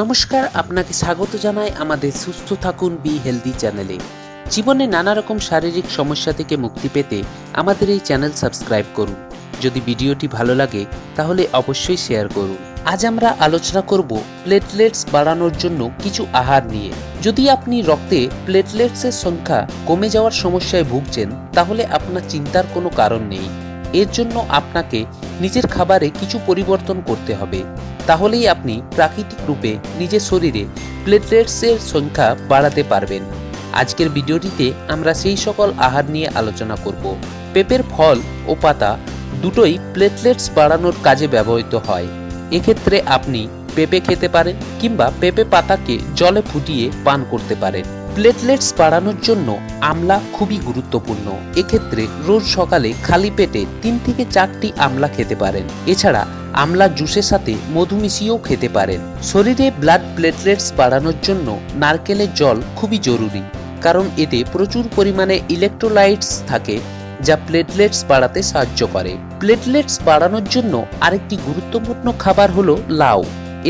নমস্কার, আপনাকে স্বাগত জানাই আমাদের সুস্থ থাকুন, বি হেলদি চ্যানেলে। জীবনে নানা রকম শারীরিক সমস্যা থেকে মুক্তি পেতে আমাদের এই চ্যানেল সাবস্ক্রাইব করুন। যদি ভিডিওটি ভালো লাগে, তাহলে অবশ্যই শেয়ার করুন। আজ আমরা আলোচনা করব প্লেটলেটস বাড়ানোর জন্য কিছু আহার নিয়ে। যদি আপনি রক্তে প্লেটলেটসের সংখ্যা কমে যাওয়ার সমস্যায় ভুগছেন, তাহলে আপনার চিন্তার কোনো কারণ নেই। এর জন্য আপনাকে নিজের খাবারে কিছু পরিবর্তন করতে হবে। তাহলেই আপনি প্রাকৃতিক রূপে নিজের শরীরে প্লেটলেটসের সংখ্যা বাড়াতে পারবেন। আজকের ভিডিওটিতে আমরা সেই সকল আহার নিয়ে আলোচনা করব। পেঁপের ফল ও পাতা দুটোই প্লেটলেটস বাড়ানোর কাজে ব্যবহৃত হয়। এক্ষেত্রে আপনি পেঁপে খেতে পারেন কিংবা পেঁপে পাতাকে জলে ফুটিয়ে পান করতে পারেন। প্লেটলেটস বাড়ানোর জন্য আমলা খুবই গুরুত্বপূর্ণ। এক্ষেত্রে রোজ সকালে খালি পেটে তিন থেকে চারটি আমলা খেতে পারেন। এছাড়া আমলা জুসের সাথে মধু মিশিয়েও খেতে পারেন। শরীরে ব্লাড প্লেটলেটস বাড়ানোর জন্য নারকেলের জল খুবই জরুরি, কারণ এতে প্রচুর পরিমাণে ইলেকট্রোলাইটস থাকে, যা প্লেটলেটস বাড়াতে সাহায্য করে। প্লেটলেটস বাড়ানোর জন্য আরেকটি গুরুত্বপূর্ণ খাবার হলো লাউ।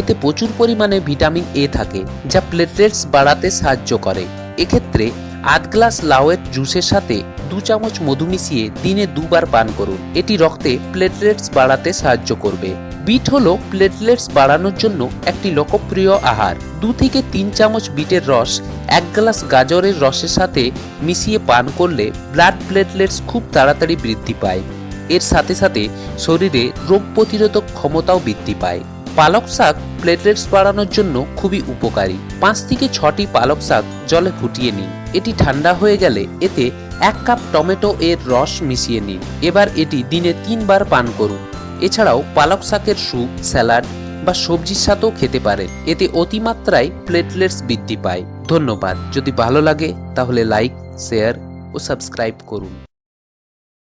এতে প্রচুর পরিমাণে ভিটামিন এ থাকে, যা প্লেটলেটস বাড়াতে সাহায্য করে। এক্ষেত্রে আধ গ্লাস লাউয়ের জুসের সাথে দু চামচ মধু মিশিয়ে দিনে দুবার পান করুন। এটি রক্তে প্লেটলেটস বাড়াতে সাহায্য করবে। বিট হলো প্লেটলেটস বাড়ানোর জন্য একটি লোকপ্রিয় আহার। দু থেকে তিন চামচ বিটের রস, এক গ্লাস গাজরের রসের সাথে মিশিয়ে পান করলে ব্লাড প্লেটলেটস খুব তাড়াতাড়ি বৃদ্ধি পায়। এর সাথে সাথে শরীরে রোগ প্রতিরোধক ক্ষমতাও বৃদ্ধি পায়। পালক শাক প্লেটলেটস বাড়ানোর জন্য খুবই উপকারী। পাঁচ থেকে ছটি পালক শাক জলে ফুটিয়ে নিন। এটি ঠান্ডা হয়ে গেলে এতে এক কাপ টমেটো এর রস মিশিয়ে নিন। এবার এটি দিনে তিনবার পান করুন। এছাড়াও পালক শাকের স্যুপ, স্যালাড বা সবজির সাথেও খেতে পারেন। এতে অতিমাত্রায় প্লেটলেটস বৃদ্ধি পায়। ধন্যবাদ। যদি ভালো লাগে তাহলে লাইক শেয়ার ও সাবস্ক্রাইব করুন।